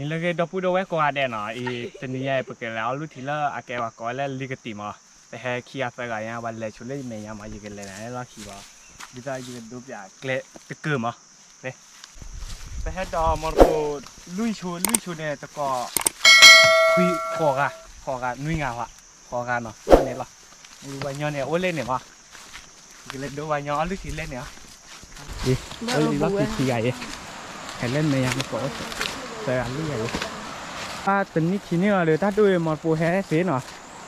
นี่เลยดอปูโดเวกว่าเดนอะอีตนี้ยปกแล้วลุทีละอาแกว่าก็แล้วลิกติมาแต่แฮคีอาสกายาวันเลชุเลเมียมาอยู่กันเลยนะแล้วคีว่าดิตาอยู่ดูပြเกลตะเกือมาเนี่ยแต่แฮดอมอร์โกลุยชูลุยชูเนี่ยตะก็คุยขอกะขอกะนุ้ยงาวะขอกะเนาะเนี่ยล่ะมีวันยอเนี่ยโอเล่เนี่ยมาก็เลยดูวันยอลุทีเล่เนี่ยดิ Bớt ơi mà lắc bùa. thì kỳ gầy hãy lên này ăn cổ trời ăn lúc vậy à tính như khi nữa rồi ta đuôi một bộ hè thế nào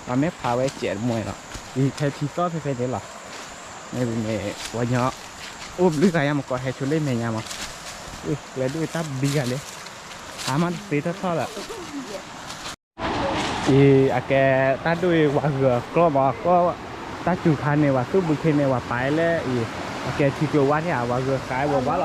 và mấy phá với trẻ mùi nó thì theo thì có phải phải thế là này bị mẹ quá nhỏ ôm lưỡi gầy mà có hè xuống lên mẹ nhà mà ui lấy đuôi ta bị gầy đấy à mà tí ta thôi là thì à cái ta đuôi quả gừa có mà có ta chủ khăn này và cứ bực này và phải lên thì โอเคที่กูว่าที่อะว่าคือขายบอกว่าเร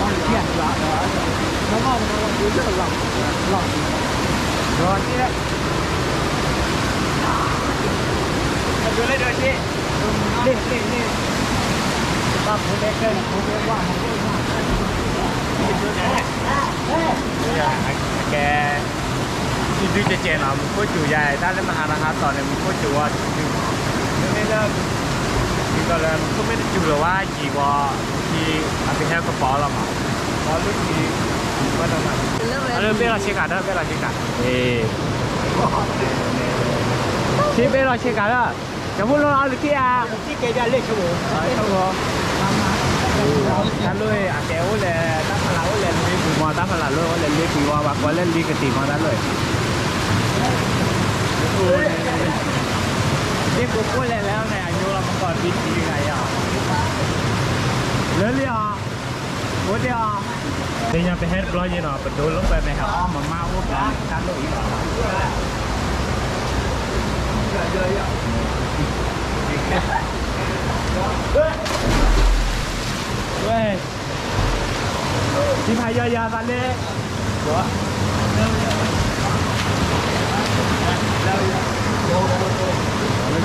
ต้องเที่ยงละแล้วก็มันก็จะหลับหลับรอที่ละดูเลยเดี๋ยวที่เล่นเล่นเล่นบ้าผมเล็กเล่นผมเล็กว่าผมเล็กว่าแกที่ดูเจเจนอะมึงโคตรจู่ใหญ่ถ้าเล่นมหาราคาต่อเนี่ยมึงโคตรจู่ว่าจู่ไม่ได้จู่ลอนแรกมึงก็ไม่ได้จู่หรอว่าจีวอีอันนี้ की अभी है को प्रॉब्लम है प्रॉब्लम की अरे बेरा छिका था बेरा छिका ए छी बेरा छिका था जब उन लोग आलू किया जी के जा ले चुको चुको ถ้าลุยอาแกวุ้นเลยตั้งพลาวุ้นเลยลุยปูมอตั้งพลาลุยวุ้นเลยลุยปูมอว่าก็เล่นดีกติมาได้เลยนี่กูพูดเลยแล้วในอายุเราเมื่อก่อนปีทีไงอะ Lelia, Odia. Dia nyampe hair blow je nak betul lu pai meh ah mama u kan kan lu ini. Ya ya ya. Wei. Di pai ya ya kan le. Gua. Lau ya. Lau ya.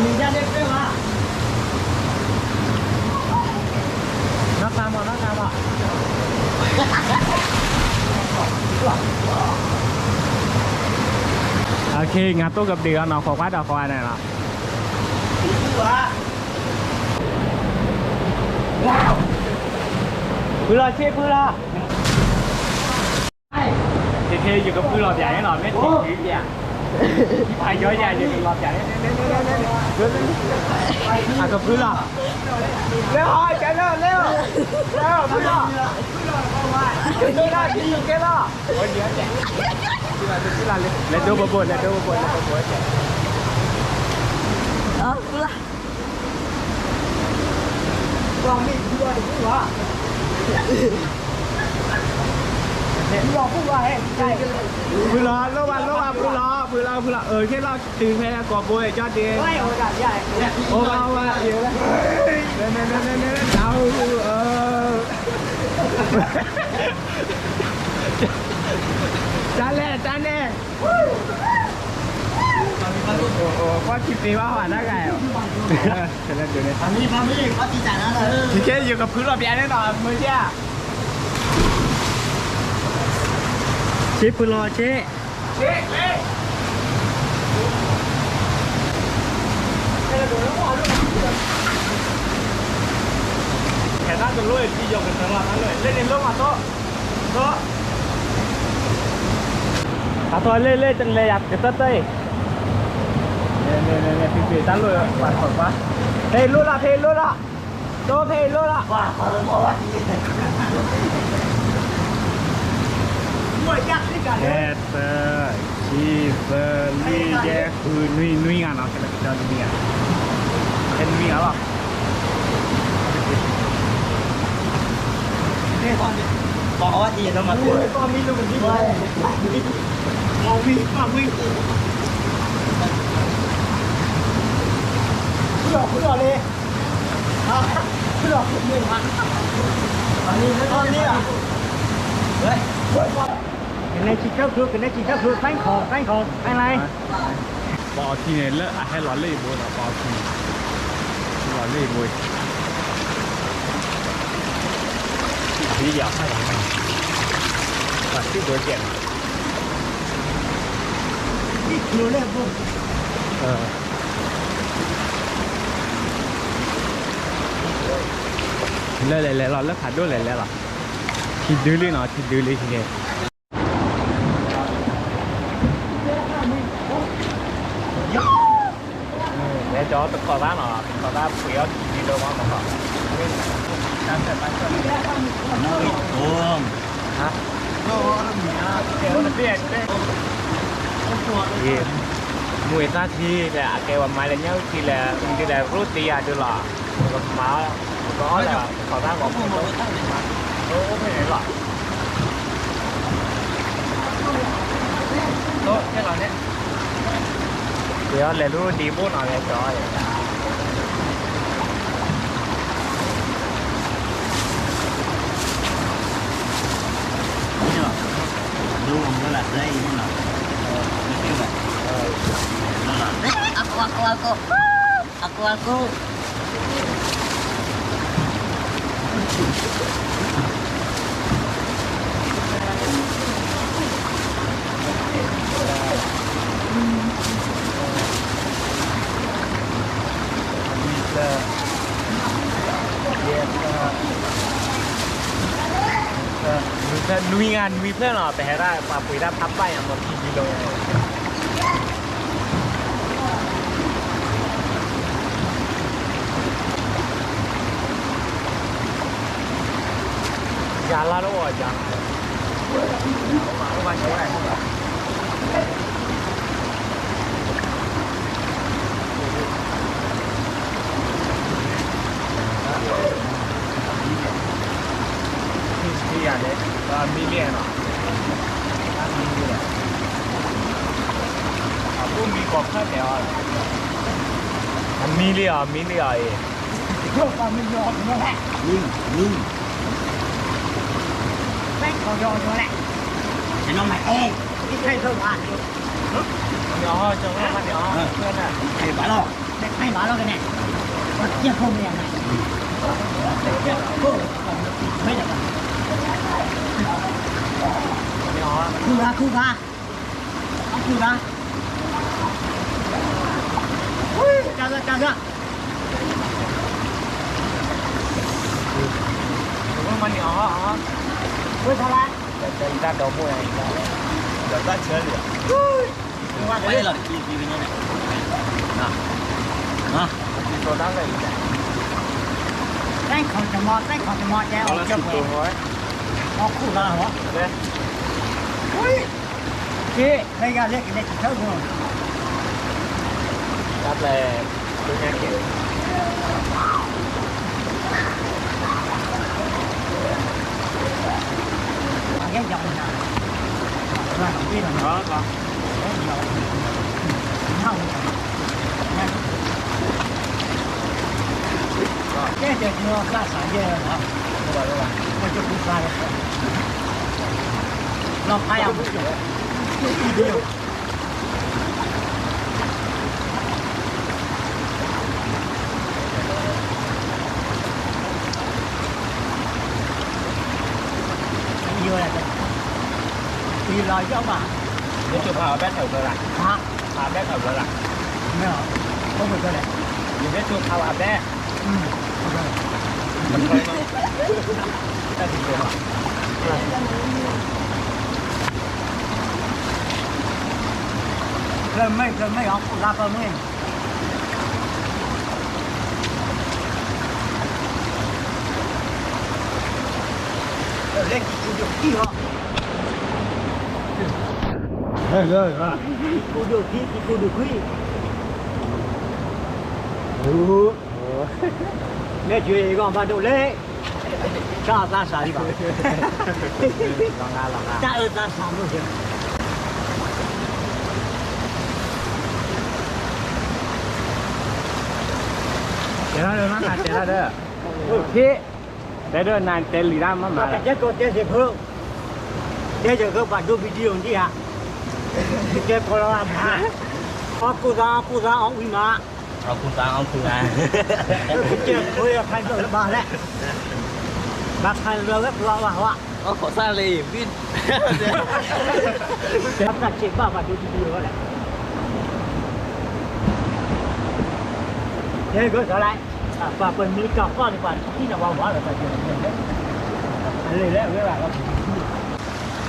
เนี่ยใครที่แม่ไม่กาเนี่ยเนี่ยเนี่ย phải mình ra đây cái mà นักตามอะนักตามอะโอเคงานโต๊ะกับเดือนเนาะขอว่าดอกขออะไรเนาะ vừa là chê vừa là เท่ๆอยู่กับพื้นหลอดใหญ่หน่อยไม่ติดพื้นใหญ่ที่พายย้อยใหญ่อยู่กับหลอดใหญ่เนี่ยเนี่ยเนี่ยเนี่ยเนี่ย อะกับพื้นหลอด leo hỏi cái nào leo leo vừa là vừa là đi cái đó โอ้ยเยอะแจ๊ที่ร้านที่ร้านเลยแล้วดูบน แล้วดูบนแล้วดูบน ờ vừa là còn mình vừa được vừa là vừa cũng vừa hết đây พื้นหลอระวังระวังพื้นหลอดพื้นหลอดพื้นหลอเออแค่เราตื่นแพ้กอบโบยจอดดี quay rồi cả vậy โอ้เอาว่ะเยอะแล้วเนี่ยเนี่ยเนี่ยเนี่ยเนี่ยเอาเออจานแน่จานแน่โอ้โหว่าคลิปนี้ว่าหวานได้ไงอ่เสร็จแล้วเดี๋ยวนี้ family family có chi trả nó là พี่เจ๊อยู่กับพื้นหลอดใหญ่แน่นอนมือเจ้า ชิปคุณรอเช๊เช๊เล่แขนหน้าจนลุยที่ยกเป็นตลอดนั่นเลยเล่นในร่มอะโต๊ะโต๊ะขาตอนเล่นเล่นจนงเลยอยากจะเต้เต้เนี่เน่เนี่ยพี่พี่ตั้งเลยปาดขดปะเพลงรุ่นละเพลงรุ่ละโตเพลงรุ่ละว้าวขอร้องว่า นเนาะแค่เราจะนุยงานเป็นนุยงานหรอบอกว่าดีต้องมาพูดก็มีลูกที่ว่าเอาวิ่งมาวิ่งเพื่อเพื่อเลยเพื่อเพื่อมาอันนี้ตอนนี้อะเฮ้ย này chỉ cấp thuộc cái này chỉ cấp thuộc phanh khổ phanh khổ anh này ปอทีเนี่ยเลอะให้ร้อนเลยบัวปอทีร้อนเลยบัวที่อยากให้หลังอะที่ตัวเจ็บ nhiều lên vô เออเลอะเลยเลยร้อนเลอะขาดด้วยเลยเลยหรอทีดื้อเลยเนาะทีดื้อเลยทีเนี่ย để cho tôi coi bán nó coi bán quỷ ớt đi đâu mà mà đang sẽ bán cho น้อยโอ้ม hả kéo nó biết đấy thì mùi ta thì là kéo mà là nhau thì là thì là rút đi à được là còn mà có là có bán có không có có cái này là tốt cái là đấy thì đó là rút đi bút nào để cho นี่หรอดูผมก็หลับได้นี่หรอไม่ใช่แบบนั่นหรอ aku aku aku aku aku ื่อนหรอไปให้ได้ปลาปุ๋ยได้พับไปอะหมดกี่กิโลยาละโอ้ยยาเข้ามาเข้ามาช่วยได้ไหม History ada, million lah. Million. Aku mi kau kan ya. Million, million eh. vô vào mình dọn nó lại นิ่งนิ่ง phanh khổ dọn nó lại ฉันเอามาเอง cái thay thôi mà Nhỏ cho nó ăn nhỏ. Quên à. ไอ้บ้าหรอก để thay nó nó cái này còn chia không này này mấy được Nhỏ. khu ra khu ra ông khu ra ui chào ra chào ra Đúng mà nhỏ hả? ui sao lại Để ra đầu mùi này. Để ra chơi liền. ไม่หรอกทีทีนี้เนี่ยนะนะ Thì tôi đang lấy. đánh khỏi cho mọt đánh khỏi cho mọt Đó cho ông là chấp sự về tôi nói. nó khu ra hả Đây. ui chị đây ra lên cái này chỉ thơm rồi Đáp là tôi nghe kiểu. Cái dòng này rồi đầu tiên là nó Đó, đó. không cái chuyện nó ra sản dê rồi hả Đúng rồi, đúng rồi. nó cho cũng ra được nó phải ăn một chút điều vừa là thì lời cho ông bà Nói chung là bé thử rồi lại. hả À, bé thử rồi lại. nghe không không được rồi đấy Nhưng bé chung thao à bé. ừ ok. Mình thôi mà. Ta thì được mà. gần mấy gần mấy ông ra con mấy lên cụ được kỹ họ Ê, rồi, rồi. cụ được kỹ cụ được kỹ ừ nghe chuyện còn vào độ lễ cho ra sao đi bảo Lòng ra, lòng ra. ta ơi ta sao luôn kìa Để nó đưa nó nạt, để nó đưa. Thế. Để đưa nạt, để lì ra mà mà. Mà chết con chết dịp hương Thế giờ các bạn đưa video đi hả Thế có làm hả Có cô ra cô ra ông uy mà เอาคุณตาเอาคุณอา Chết tôi là khai rồi bà đấy Bác khai rồi rất lo bà họa เอาขอซาเลยวิ่ง Bác là chết bà và đưa video đấy Thế gửi trở lại à, Và phần mỹ cọc con thì bạn khi nào vào hóa là phải chuyện đấy Anh lấy lẽ với bà con Nó đi đất đây ở video dưới ra ra là mình thả bèn nó rồi Nó đi đất đây là qua mình hóa gì ạ Chắc cũng đi ra hóa ra nữa very very good ดังเนื้อดักก็น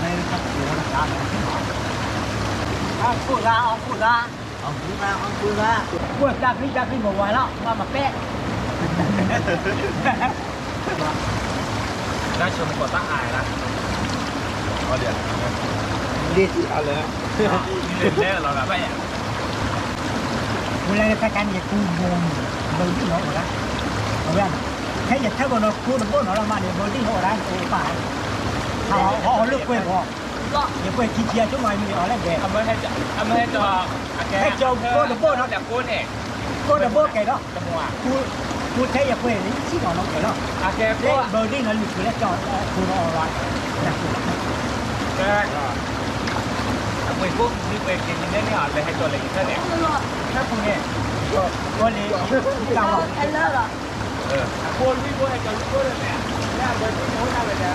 ไปก็อยู่แล้วกันเอาพูดละเอาพูดละเอาคุณอาเอาคุณอาพูดจักนี่จักนี่หมดไว้แล้วมามาเป๊ะ Đã chồng của ta ải là. เอาเดี๋ยวดีเอาเลย Đi lên là là vậy. เวลาไปกันอยากูงงเบอร์ที่หนอหมดละเอาไว้แค่อย่าเท่ากับเราคูณพวกหนอเรามาเนี่ยเบอร์ที่หนอได้โอ้ป่าเขาเขาเลือกกล้ยพออย่ากล้วยขี้เกียจช่วงหน่มีเอาแล้วแก Anh mới hay cho, anh mới hay cho. à, cái- Hay cho cô được cô nó. Đẹp cô nè. ก็ดับเบิลแกเนาะ Trong hòa. กูกูแค่อย่ากล้วยนี่ชี้หนอน้องแกเนาะ À, cái เล่ cô. เบอร์ที่นั่นหลุดไปแล้วจอดคูณออนไลน์ Cái. À, mười phút đi về kia nhìn đến họ lại hay cho lại như thế này. ถ้าคุณเนี่ยก็เลยเก่า Anh lơ rồi. Ừ. À, cô đi cô hay cho cô đây nè. Nè, với cái mối nào vậy nè.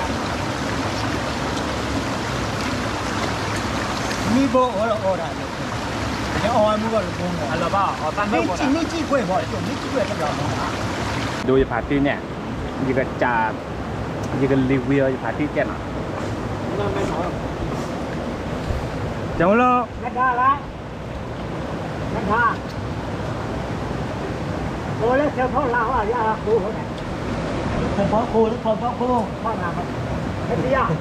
มีโบโอ้โอ้ได้เดี๋ยวออยมึงก็ลง Anh là bao? Họ tan นี่ đâu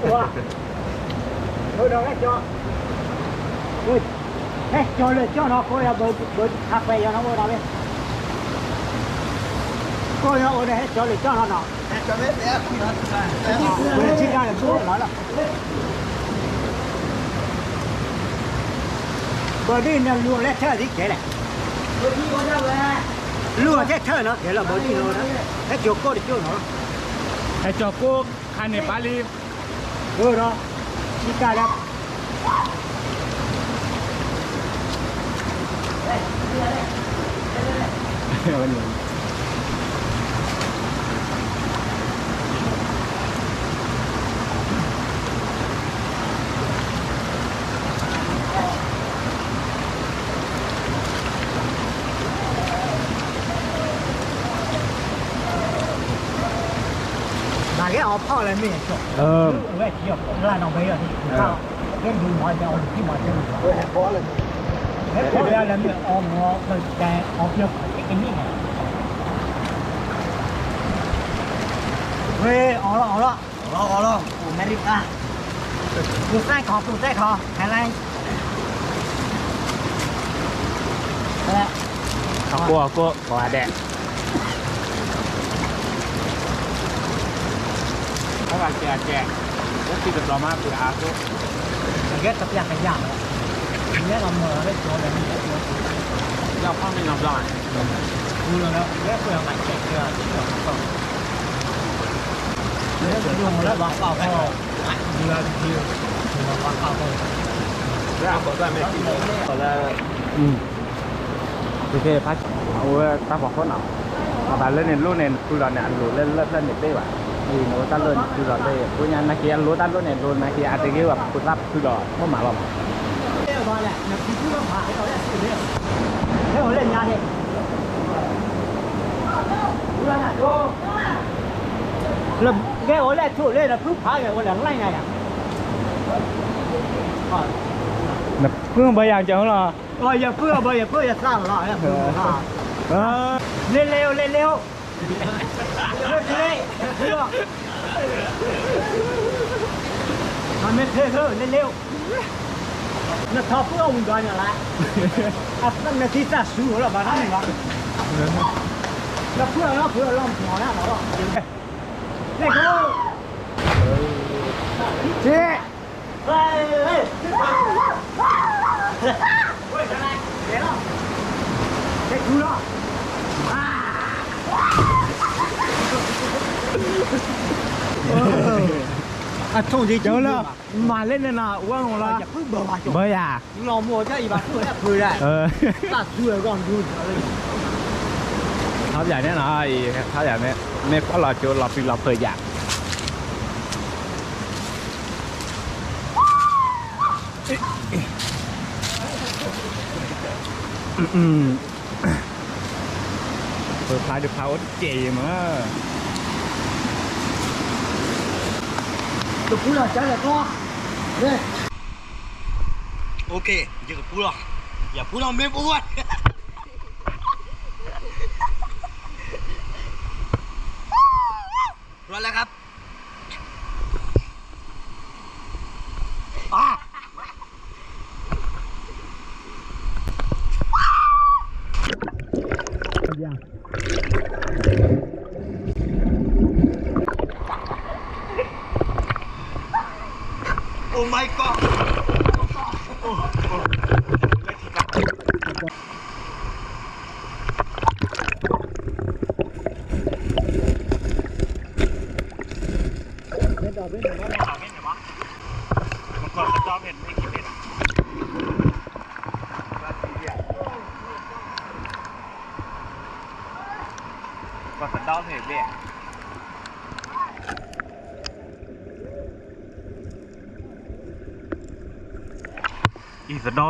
จี rồi. นี่จีกล้วยบ่อยจุ่มนี่จีกล้วยกับเราเนาะดูพาร์ตี้เนี่ยยีกจะยีกรีวิวพาร์ตี้เจ้าหน่อยนั่ นไม่หนอจังเลยนักข่าละนักข่าโอ้แล้วเจ้าพ่อลาวอะยาครูเขาเนี่ยผมพ่อครูทุกคนพ่อครูพ่อหนามันเฮ้ยยาตัวโดนแล้วจอเฮ้ยเฮ้ยจอเลยจอเนาะโค้ยเบอร์เบ อะไรไม่จบเออเว้ยเที่ยวไล่นน้องไปอะข้าวเล่นดูหมอจะเอาที่มอจะเออเพราะอะไรแล้วพอแล้วแล้วเนี่ยออมงเลยแต่ออกเยอะไอ้นนี่ไงเฮ้ยอ๋อละอ๋อละอ๋อละอ๋อละโอ้เมริกาดูใต้คอดูใต้คออะไรอะไรกลัวกลัวกลัวแดด 아재 아재 목기도 너무 아프고 아고 이게 딱 약간 양 이게 너무 어려 좋아하는 게 야, 화면 남자. 물론 이게 그냥 맞게 그냥 그래서 용을 막 빠고 이라 뒤에 막 빠고 그래 거다 맥이 거다 음 이렇게 봐 오늘 딱 먹고 나 아, 발레는 로는 쿨라네 안 로는 레레레네 빼봐 มโอเคพักเอาไว้ตาบอกคนเอาเอาไปเล่นในรุ่นในคือเราเนี่ยอันรู้เล่นเล่นเล่นเน็ตได้ว่ะนี่โน้ตตั้งเล่นคือเราได้กูยังนักเรียนรู้ตั้งรุ่นเนี่ยรุ่นนักเรียนอาจจะเกี่ออยวกับคุณรับคือเราเมื่อหมาเรา เท่เท่ทำไม่เท่เท่เร็วๆน่ะทอเพื่ออุ่นดอนอย่างไรอะตั้งนาทีสั้นสุดแล้วบ้านนั้นเองวะแล้วเพื่อนล้วเพื่อล้อมหัวแล้วหรอเนี่ยเขาเจ๊ไปเฮ้ยเฮ้ยอะไรเดี๋ยวเด็กดูเนาะ เดี๋ยว chứ เรา mà. มาเล่นเนี่ยนะว่างของเรา Là nhà cứ bờ vào chỗ. เบอร์อะ Lò mùa cho ý bà cười là cười này. เออ Ta cười còn vui. ครับอย่างเนี้ยนะไอ้ครับอย่างเนี้ยเนี่ยก็เราจูเราปีเราเคยอยากอืมเปิดพายดูพาวเจ๋มา The pula chala ko. Yes. Okay, giờ pula. Ya pula mem uat. Rồi là gặp. À. อย่าง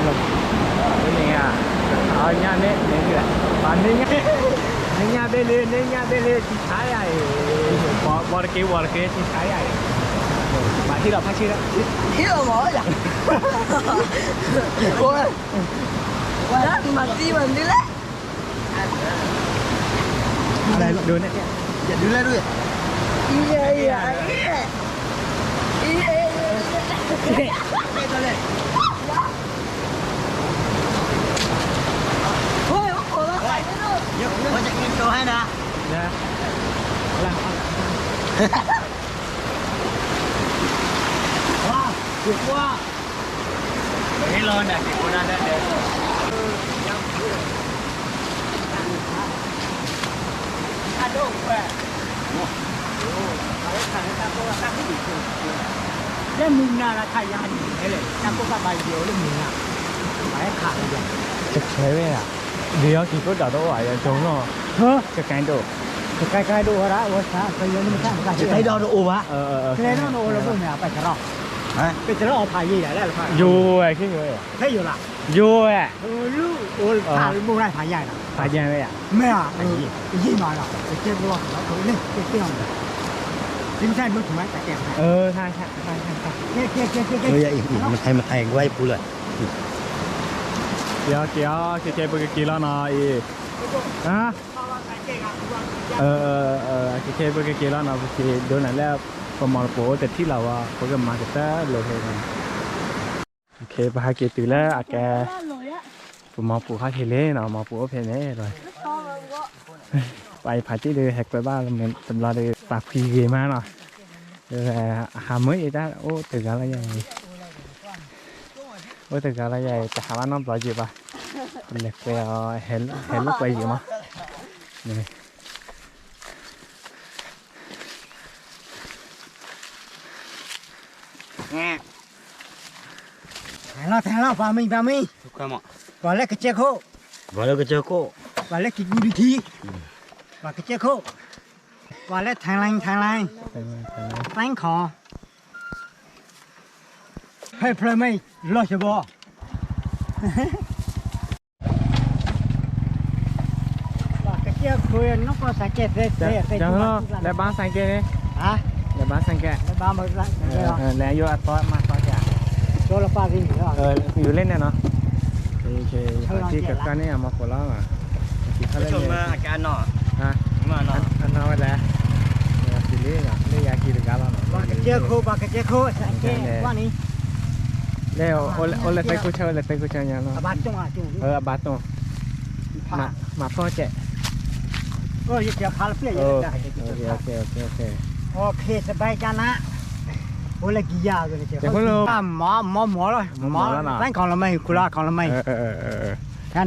ini ya awalnya nih ini lah pandinya ini ai? beli ini ya beli di saya warke warke di ai? mà khi nào phát chi đó? Khi nào mở vậy. Ôi quá đất mà đi mình đi lấy à đây đưa này dạ đưa lên đưa. Yeah, yeah, yeah. Yeah, yeah, yeah. วผมจะกินโชว์ให้นะนะหลัง Wow, tuyệt quá. ไม่รอนะสิคนนั้นได้เด็ด À, đâu khỏe. Đấy, thằng ấy ta có là ta cứ bị cười. Cái mình nào là thầy nhà nhìn thế này, ta có cả bài điều lên mình à. Đấy, khả là gì? จะใช้ไหมอะเดี๋ยวกี่ก็จะต้องไหวจงเนาะเฮ้จะไกลดู Cái cái cái đồ đó, ủa sao? Cái gì nó khác cái จะ gì? ใช้ดอโดโอวะเออเออเออ Cái này nó nó là bông mèo phải cái đó. ฮะ Cái cái đó phải gì đấy là phải. ยูไอ้ขึ้นอยู่อะ Thế rồi là. ยูอะ Ừ, lu, ủa, phải bông này phải dài nào. พายังไหมอะ Mẹ à, ừ, cái gì mà nào? Cái kia bông nó thổi lên, cái kia không? Chính xác mới phải cái kẹp เออใช่ใช่ใช่ใช่ใช่ Kia kia kia kia เฮ้ย kia. อีกมันใครมาแทงไว้กูเลยร กียเกียเคเคเบอร์กีล้วเนาอีฮะเออเออเออเคเคเบอร์กีล้วเนาะคือโดนแล้วประมาณโปแต่ที่เราอะโปรแกรมมาแต่โลเคกันโอเคไปหาเกตื่นแล้วอาแกผมมาปูข้าเทเลเนาะมาปลูกเพนเน่เลยไปผาที่เดือแหกไปบ้านเหมือนตำราเดือปากพีเกมาเนาะเดี๋ยวหาเมื่ออีกได้โอ้ตึกอะไรใหญ่โอ้ตื่น้องปล่อยจีบอะเล็กไปเอาเห็นเห็นลูกไปอยู่มั้ง นี่แทงเราแทงเราฝ่ามีฝ่ามีทุกคนหมดฝ่าเล็กกระเจี๊ยโควันแล้วก็เจอโก้ฝ่าเล็กกิกู ให้เพลไม่รอดเฉบอฝ่ากระเจี๊ยคุยนกก็สังเกตเลยจะเลยจะเหรอแล้วบ้านสังเกตเนี่ยฮะแล้วบ้านสังเกตแล้วบ้ามาละเออเออแล้วอยู่อัตโตมาต่อจากโซลาปาวิ่งเหรอเอออยู่เล่นเนี่ยเนาะโอเคที่กับกันเนี่ยมาโคราชอะที่เขาผู้เล่นชมเนี่มายอาการหน่อฮะมาหน่ออันนั้นไว้แล้วสิเล่นอะเล่นยากีดึกกันแล้วเนาะฝ่ากระเจี๊ยโคฝ่ากระเจี๊ยโคสังเกตว่านี่แล้วโอเลโอเลเตกุเชอเลเตกุเชอเนี่ยเนาะอาบาจงอะจงเออบาตงมามาพ่อเจ๊เอออย่าพาเปลี่ยนโอได้เคโอเคโอเคโอเคโอเคโอเคสบายจังนะโอ้เลยกี่ยาเลยเจ้าเดี๋ยวพวกเราหมอหมอหมอเลยหมอแล้วนะแป้งของเราไม่กุลาของเราไม่เออเออเออแค่หน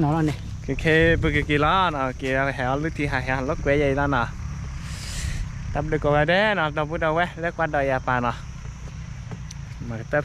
อแล้วเนี่ยคือเคปกกีฬาเนาะเกี่ยวแหวลึกที่หายหันล็อกเกยใหญ่แล้วเนาะตับดึกกว่าเด้เนาะตับพุทธเอาไว้แล้วกว่าดอยยาปาเนาะมาเตะ